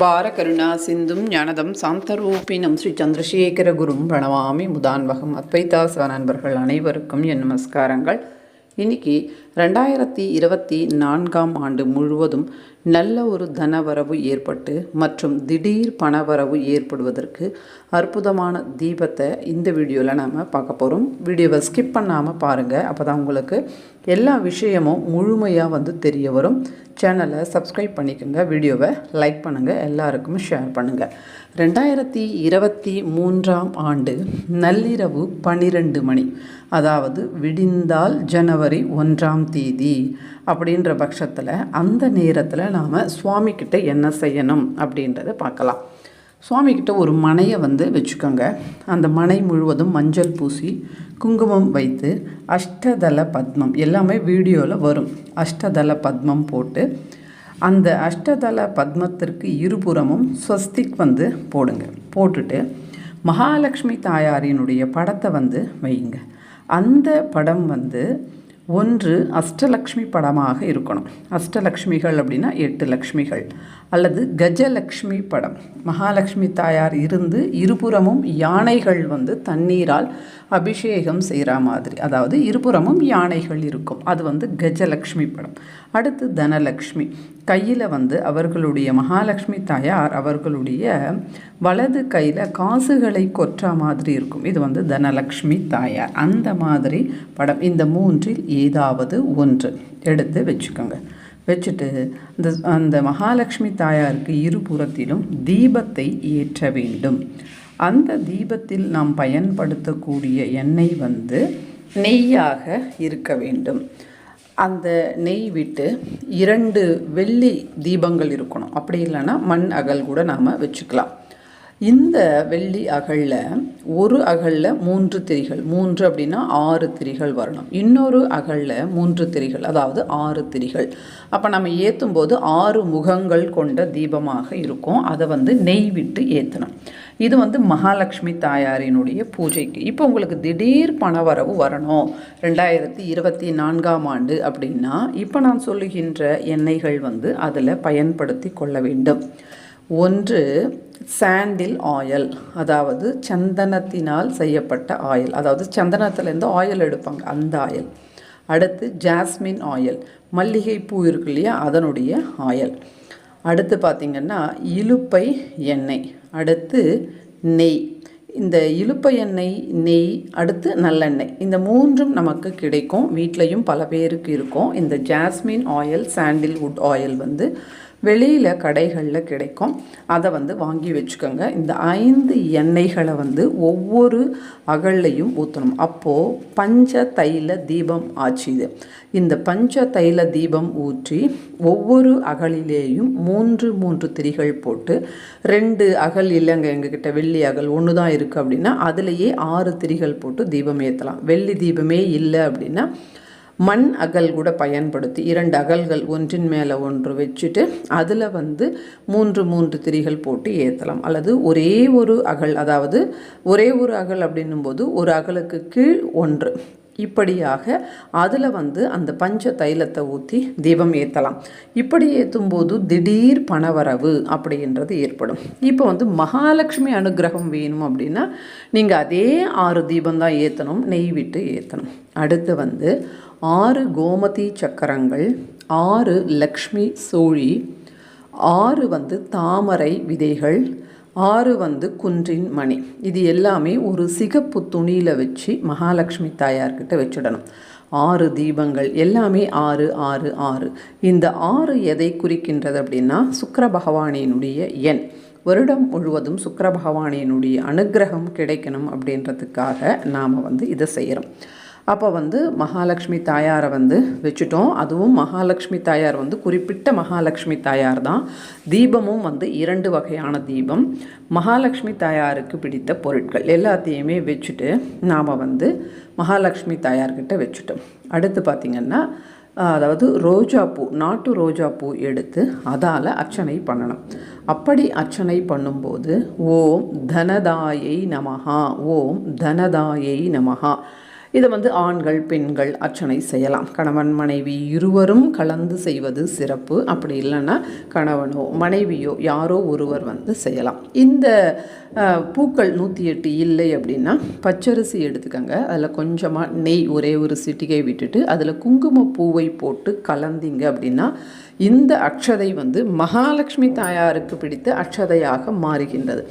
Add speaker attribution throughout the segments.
Speaker 1: பாரகருணா சிந்தும் ஞானதம் சாந்தரூபினம் ஸ்ரீ சந்திரசேகர குரும் பிரணவாமி முதான்வகம் அத்வைதாச நண்பர்கள் அனைவருக்கும் என் நமஸ்காரங்கள். இன்னைக்கு ரெண்டாயிரத்தி இருபத்தி நான்காம் ஆண்டு முழுவதும் நல்ல ஒரு தனவரவு ஏற்பட்டு மற்றும் திடீர் பணவரவு ஏற்படுவதற்கு அற்புதமான தீபத்தை இந்த வீடியோவில் நாம் பார்க்க போகிறோம் வீடியோவை ஸ்கிப் பண்ணாமல் பாருங்கள் அப்போ தான் உங்களுக்கு எல்லா விஷயமும் முழுமையாக வந்து தெரிய வரும். சேனலை சப்ஸ்கிரைப் பண்ணிக்கோங்க. வீடியோவை லைக் பண்ணுங்கள் எல்லாருக்கும் ஷேர் பண்ணுங்கள் ரெண்டாயிரத்தி இருபத்தி மூன்றாம் ஆண்டு நள்ளிரவு பன்னிரெண்டு மணி. அதாவது விடிந்தால் ஜனவரி ஒன்றாம் தேதி அப்படின்ற பட்சத்தில் அந்த நேரத்தில் நாம் சுவாமிக்கிட்ட என்ன செய்யணும் அப்படின்றத பார்க்கலாம். சுவாமிக்கிட்ட ஒரு மனையை வந்து வச்சுக்கோங்க. அந்த மனை முழுவதும் மஞ்சள் பூசி குங்குமம் வைத்து அஷ்டதள பத்மம் எல்லாமே வீடியோவில் வரும். அஷ்டதள பத்மம் போட்டு அந்த அஷ்டதள பத்மத்திற்கு இருபுறமும் ஸ்வஸ்திக் வந்து போடுங்க. போட்டுட்டு மகாலட்சுமி தாயாரினுடைய படத்தை வந்து வையுங்க. அந்த படம் வந்து ஒன்று அஷ்டலக்ஷ்மி படமாக இருக்கணும். அஷ்டலக்ஷ்மிகள் அப்படின்னா எட்டு லக்ஷ்மிகள். அல்லது கஜலக்ஷ்மி படம். மகாலட்சுமி தாயார் இருந்து இருபுறமும் யானைகள் வந்து தண்ணீரால் அபிஷேகம் செய்கிற மாதிரி. அதாவது இருபுறமும் யானைகள் இருக்கும். அது வந்து கஜலக்ஷ்மி படம். அடுத்து தனலக்ஷ்மி. கையில் வந்து அவர்களுடைய மகாலட்சுமி தாயார் அவர்களுடைய வலது கையில் காசுகளை கொற்றா மாதிரி இருக்கும். இது வந்து தனலக்ஷ்மி தாயார். அந்த மாதிரி படம். இந்த மூன்றில் ஏதாவது ஒன்று எடுத்து வச்சுக்கோங்க. வச்சுட்டு அந்த அந்த மகாலட்சுமி தாயாருக்கு இருபுறத்திலும் தீபத்தை ஏற்ற வேண்டும். அந்த தீபத்தில் நாம் பயன்படுத்தக்கூடிய எண்ணெய் வந்து நெய்யாக இருக்க வேண்டும். அந்த நெய் விட்டு இரண்டு வெள்ளி தீபங்கள் இருக்கணும். அப்படி இல்லைன்னா மண் அகல் கூட நாம் வச்சுக்கலாம். இந்த வெள்ளி அகலில் ஒரு அகலில் மூன்று திரிகள். மூன்று அப்படின்னா ஆறு திரிகள் வரணும். இன்னொரு அகலில் மூன்று திரிகள் அதாவது ஆறு திரிகள். அப்போ நம்ம ஏற்றும் போது ஆறு முகங்கள் கொண்ட தீபமாக இருக்கும். அதை வந்து நெய் விட்டு ஏற்றணும் இது வந்து மகாலட்சுமி தாயாரினுடைய பூஜைக்கு. இப்போ உங்களுக்கு திடீர் பணவரவு வரணும். ரெண்டாயிரத்தி இருபத்தி நான்காம் ஆண்டு அப்படின்னா இப்போ நான் சொல்லுகின்ற எண்ணெய்கள் வந்து அதில் பயன்படுத்தி கொள்ள வேண்டும். ஒன்று சாண்டில் ஆயில் அதாவது சந்தனத்தினால் செய்யப்பட்ட ஆயில் அதாவது சந்தனத்துலேருந்து ஆயில் எடுப்பாங்க அந்த ஆயில் அடுத்து ஜாஸ்மின் ஆயில் மல்லிகைப்பூ இருக்கு இல்லையா அதனுடைய ஆயில் அடுத்து பார்த்திங்கன்னா இலுப்பை எண்ணெய். அடுத்து நெய். இந்த இலுப்பை எண்ணெய் நெய் அடுத்து நல்லெண்ணெய். இந்த மூன்றும் நமக்கு கிடைக்கும். வீட்லேயும் பல பேருக்கு இருக்கும். இந்த ஜாஸ்மின் ஆயில் சாண்டில்வுட் ஆயில் வந்து வெளியில் கடைகளில் கிடைக்கும். அதை வந்து வாங்கி வச்சுக்கோங்க. இந்த ஐந்து எண்ணெய்களை வந்து ஒவ்வொரு அகல்லையும் ஊற்றணும் அப்போது பஞ்ச தைல தீபம் ஆச்சு இது இந்த பஞ்ச தைல தீபம் ஊற்றி ஒவ்வொரு அகலிலேயும் மூன்று மூன்று திரிகள் போட்டு ரெண்டு அகல் இல்லைங்க எங்ககிட்ட வெள்ளி அகல் ஒன்று தான் இருக்குது அப்படின்னா அதுலேயே ஆறு திரிகள் போட்டு தீபம் ஏற்றலாம் வெள்ளி தீபமே இல்லை அப்படின்னா மண் அகல் கூட பயன்படுத்தி இரண்டு அகல்கள் ஒன்றின் மேலே ஒன்று வச்சுட்டு அதில் வந்து மூன்று மூன்று திரிகள் போட்டு ஏற்றலாம் அல்லது ஒரே ஒரு அகல் அதாவது ஒரே ஒரு அகல் அப்படின்னும் போது ஒரு அகலுக்கு கீழ் ஒன்று. இப்படியாக அதில் வந்து அந்த பஞ்ச தைலத்தை ஊற்றி தீபம் ஏற்றலாம் இப்படி ஏற்றும் போது திடீர் பணவரவு அப்படின்றது ஏற்படும். இப்போ வந்து மகாலட்சுமி அனுகிரகம் வேணும் அப்படின்னா நீங்கள் அதே ஆறு தீபம் தான் ஏற்றணும் நெய் விட்டு ஏற்றணும் அடுத்து வந்து ஆறு கோமதி சக்கரங்கள் ஆறு லக்ஷ்மி சோழி ஆறு வந்து தாமரை விதைகள் ஆறு வந்து குன்றின் மணி. இது எல்லாமே ஒரு சிகப்பு துணியில் வச்சு மகாலட்சுமி தாயார்கிட்ட வச்சுடணும். ஆறு தீபங்கள் எல்லாமே ஆறு ஆறு ஆறு. இந்த ஆறு எதை குறிக்கின்றது அப்படின்னா சுக்கர பகவானினுடைய எண். வருடம் முழுவதும் சுக்கர பகவானினுடைய அனுகிரகம் கிடைக்கணும் அப்படின்றதுக்காக நாம் வந்து இதை செய்கிறோம் அப்போ வந்து மகாலட்சுமி தாயாரை வந்து வச்சுட்டோம். அதுவும் மகாலட்சுமி தாயார் வந்து குறிப்பிட்ட மகாலட்சுமி தாயார் தான். தீபமும் வந்து இரண்டு வகையான தீபம். மகாலட்சுமி தாயாருக்கு பிடித்த பொருட்கள் எல்லாத்தையுமே வச்சுட்டு நாம் வந்து மகாலட்சுமி தாயார்கிட்ட வச்சுட்டோம். அடுத்து பார்த்திங்கன்னா அதாவது ரோஜாப்பூ நாட்டு ரோஜாப்பூ எடுத்து அதால் அர்ச்சனை பண்ணணும். அப்படி அர்ச்சனை பண்ணும்போது ஓம் தனதாயை நமஹா ஓம் தனதாயை நமஹா. இதை வந்து ஆண்கள் பெண்கள் அர்ச்சனை செய்யலாம். கணவன் மனைவி இருவரும் கலந்து செய்வது சிறப்பு. அப்படி இல்லைன்னா கணவனோ மனைவியோ யாரோ ஒருவர் வந்து செய்யலாம். இந்த பூக்கள் நூற்றி எட்டு இல்லை அப்படின்னா பச்சரிசி எடுத்துக்கோங்க. அதில் கொஞ்சமாக நெய் ஒரே ஒரு சிட்டிகை விட்டுட்டு அதில் குங்கும பூவை போட்டு கலந்தீங்க அப்படின்னா இந்த அக்ஷதை வந்து மகாலட்சுமி தாயாருக்கு பிடித்த அக்ஷதையாக மாறுகின்றது.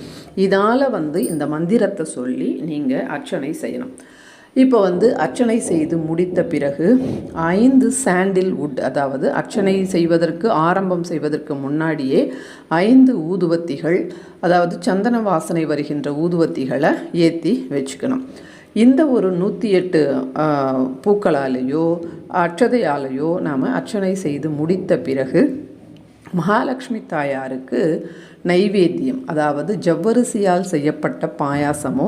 Speaker 1: இதால் வந்து இந்த மந்திரத்தை சொல்லி நீங்கள் அர்ச்சனை செய்யணும். இப்போ வந்து அர்ச்சனை செய்து முடித்த பிறகு ஐந்து சாண்டில் வுட் அதாவது அர்ச்சனை செய்வதற்கு ஆரம்பம் செய்வதற்கு முன்னாடியே ஐந்து ஊதுவத்திகள் அதாவது சந்தன வாசனை வருகின்ற ஊதுவத்திகளை ஏற்றி வச்சுக்கணும். இந்த ஒரு நூற்றி எட்டு பூக்களாலேயோ அட்சதையாலேயோ நாம் அர்ச்சனை செய்து முடித்த பிறகு மகாலட்சுமி தாயாருக்கு நைவேத்தியம் அதாவது ஜவ்வரிசியால் செய்யப்பட்ட பாயாசமோ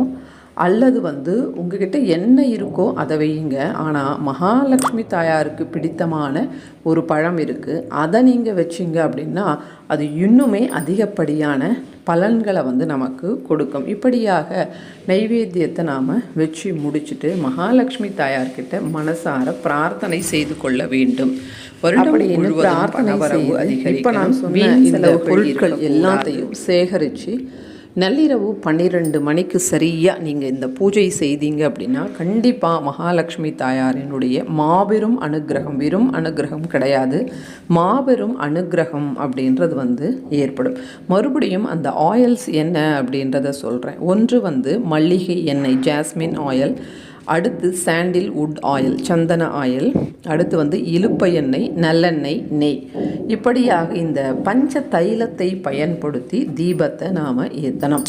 Speaker 1: அல்லது வந்து உங்ககிட்ட என்ன இருக்கோ அதை வையுங்க ஆனால் மகாலட்சுமி தாயாருக்கு பிடித்தமான ஒரு பழம் இருக்குது அதை நீங்கள் வச்சிங்க அப்படின்னா அது இன்னுமே அதிகப்படியான பலன்களை வந்து நமக்கு கொடுக்கும் இப்படியாக நைவேத்தியத்தை நாம் வச்சு முடிச்சுட்டு மகாலட்சுமி தாயார்கிட்ட மனசார பிரார்த்தனை செய்து கொள்ள வேண்டும் வருடம் அதிகரிக்கணும்.
Speaker 2: இப்ப நான் சொன்ன இந்த பொருட்கள். எல்லாத்தையும்
Speaker 1: சேகரித்து நள்ளிரவு பன்னிரெண்டு மணிக்கு சரியாக நீங்கள் இந்த பூஜை செய்தீங்க அப்படின்னா கண்டிப்பாக மகாலட்சுமி தாயாரினுடைய மாபெரும் அனுக்கிரகம் வெறும் அனுக்கிரகம் கிடையாது. மாபெரும் அனுக்கிரகம் அப்படின்றது வந்து ஏற்படும். மறுபடியும் அந்த ஆயில்ஸ் என்ன அப்படின்றத சொல்கிறேன் ஒன்று வந்து மல்லிகை எண்ணெய் ஜாஸ்மின் ஆயில் அடுத்து சாண்டில் வுட் ஆயில் சந்தன ஆயில் அடுத்து வந்து இலுப்பை எண்ணெய் நல்லெண்ணெய் நெய். இப்படியாக இந்த பஞ்ச தைலத்தை பயன்படுத்தி தீபத்தை நாம் ஏற்றணும்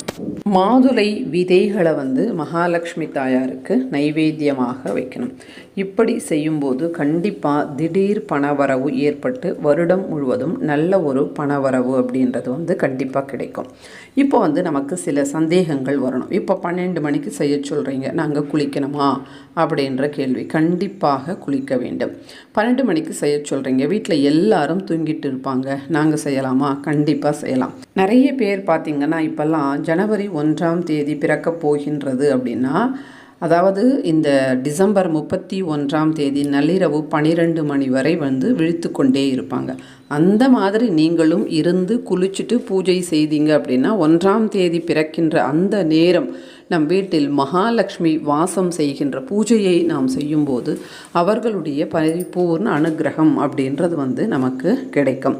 Speaker 1: மாதுளை விதைகளை வந்து மகாலட்சுமி தாயாருக்கு நைவேத்தியமாக வைக்கணும். இப்படி செய்யும்போது கண்டிப்பாக திடீர் பணவரவு ஏற்பட்டு வருடம் முழுவதும் நல்ல ஒரு பணவரவு அப்படின்றது வந்து கண்டிப்பாக கிடைக்கும். இப்போ வந்து நமக்கு சில சந்தேகங்கள் வரணும். இப்போ பன்னெண்டு மணிக்கு செய்ய சொல்கிறீங்க நாங்கள் குளிக்கணுமா? அப்படின்ற கேள்வி. கண்டிப்பாக குளிக்க வேண்டும். பன்னெண்டு மணிக்கு செய்ய சொல்கிறீங்க வீட்டில் எல்லாரும் தூங்கிட்டு இருப்பாங்க. நாங்கள் செய்யலாமா? கண்டிப்பாக செய்யலாம். நிறைய பேர் பார்த்திங்கன்னா இப்போல்லாம் ஜனவரி ஒன்றாம் தேதி பிறக்கப் போகின்றது அப்படின்னா அதாவது இந்த டிசம்பர் முப்பத்தி ஒன்றாம் தேதி நள்ளிரவு பனிரெண்டு மணி வரை வந்து விழித்து கொண்டே இருப்பாங்க. அந்த மாதிரி நீங்களும் இருந்து குளிச்சுட்டு பூஜை செய்தீங்க அப்படின்னா ஒன்றாம் தேதி பிறக்கின்ற அந்த நேரம் நம் வீட்டில் மகாலட்சுமி வாசம் செய்கின்ற பூஜையை நாம் செய்யும்போது அவர்களுடைய பரிபூர்ண அனுக்கிரகம் அப்படின்றது வந்து நமக்கு கிடைக்கும்.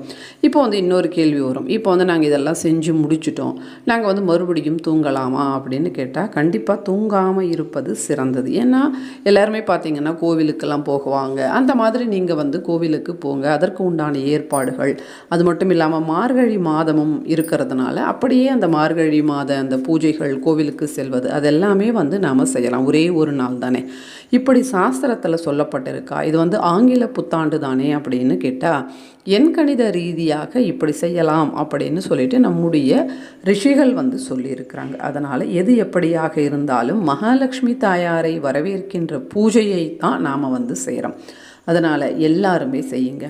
Speaker 1: இப்போ வந்து இன்னொரு கேள்வி வரும். இப்போ வந்து நாங்கள் இதெல்லாம் செஞ்சு முடிச்சிட்டோம். நாங்கள் வந்து மறுபடியும் தூங்கலாமா அப்படின்னு கேட்டால் கண்டிப்பாக தூங்காமல் இருப்பது சிறந்தது. ஏன்னா எல்லாருமே பார்த்தீங்கன்னா கோவிலுக்கெல்லாம் போகுவாங்க. அந்த மாதிரி நீங்கள் வந்து கோவிலுக்கு போங்க. அதற்கு உண்டான ஏற்பாடுகள். அது மட்டும் இல்லாமல் மார்கழி மாதமும் இருக்கிறதுனால அப்படியே அந்த மார்கழி மாத அந்த பூஜைகள் கோவிலுக்கு செல்வது அதெல்லாமே வந்து நாம் செய்யலாம். ஒரே ஒரு நாள் தானே. இப்படி சாஸ்திரத்தில் சொல்லப்பட்டிருக்கா இது வந்து ஆங்கில புத்தாண்டு தானே அப்படின்னு கேட்டால் என் கணித ரீதியாக இப்படி செய்யலாம் அப்படின்னு சொல்லிட்டு நம்முடைய ரிஷிகள் வந்து சொல்லியிருக்கிறாங்க. அதனால் எது எப்படியாக இருந்தாலும் மகாலட்சுமி தாயாரை வரவேற்கின்ற பூஜையை தான் நாம் வந்து செய்கிறோம் அதனால் எல்லாருமே செய்யுங்க.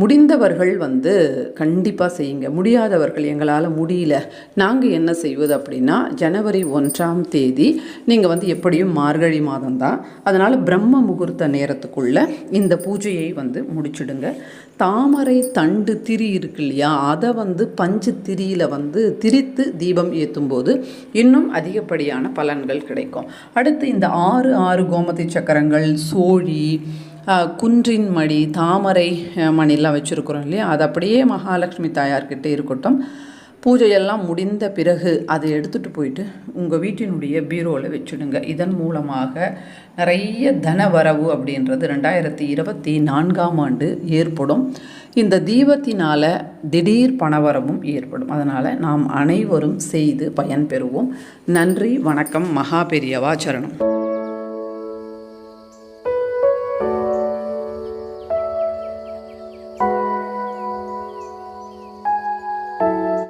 Speaker 1: முடிந்தவர்கள் வந்து கண்டிப்பாக செய்யுங்க. முடியாதவர்கள் எங்களால் முடியல. நாங்கள் என்ன செய்வது அப்படின்னா ஜனவரி ஒன்றாம் தேதி நீங்கள் வந்து எப்படியும் மார்கழி மாதம் தான் அதனால் பிரம்ம முகூர்த்த நேரத்துக்குள்ள இந்த பூஜையை வந்து முடிச்சிடுங்க. தாமரை தண்டு திரி இருக்கு இல்லையா அதை வந்து பஞ்சு திரியில் வந்து திரித்து தீபம் ஏற்றும்போது இன்னும் அதிகப்படியான பலன்கள் கிடைக்கும். அடுத்து இந்த ஆறு ஆறு கோமதி சக்கரங்கள் சோழி குன்றின் மடி தாமரை மணிலாம் வச்சுருக்குறோம் இல்லையா? அது அப்படியே மகாலட்சுமி தாயார்கிட்ட இருக்கட்டும். பூஜையெல்லாம் முடிந்த பிறகு அதை எடுத்துகிட்டு போயிட்டு உங்கள் வீட்டினுடைய பீரோவில் வச்சுடுங்க. இதன் மூலமாக நிறைய தனவரவு அப்படின்றது ரெண்டாயிரத்தி இருபத்தி நான்காம் ஆண்டு ஏற்படும். இந்த தீபத்தினால் திடீர் பணவரவும் ஏற்படும். அதனால் நாம் அனைவரும் செய்து பயன்பெறுவோம். நன்றி வணக்கம் மகா பெரியவா சரணம்.